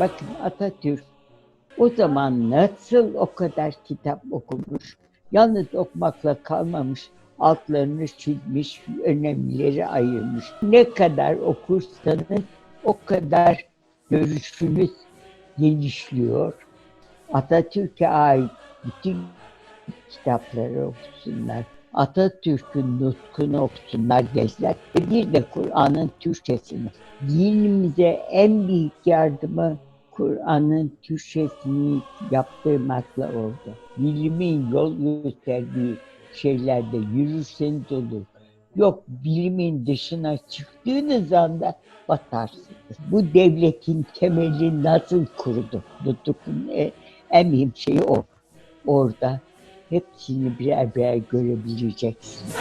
Bakın Atatürk o zaman nasıl o kadar kitap okumuş, yalnız okumakla kalmamış, altlarını çizmiş, önemlileri ayırmış. Ne kadar okursanız o kadar görüşünüz genişliyor. Atatürk'e ait bütün kitapları okusunlar. Atatürk'ün nutkunu okusunlar gençler. Bir de Kur'an'ın Türkçesini. Dinimize en büyük yardımı Kur'an'ın Türkçesini yaptırmakla oldu. Bilimin yol gösterdiği şeylerde yürürseniz olur. Yok bilimin dışına çıktığınız anda batarsınız. Bu devletin temeli nasıl kurdu? Nutuk'un en mühim şeyi o. Orada hepsini birer birer görebileceksiniz.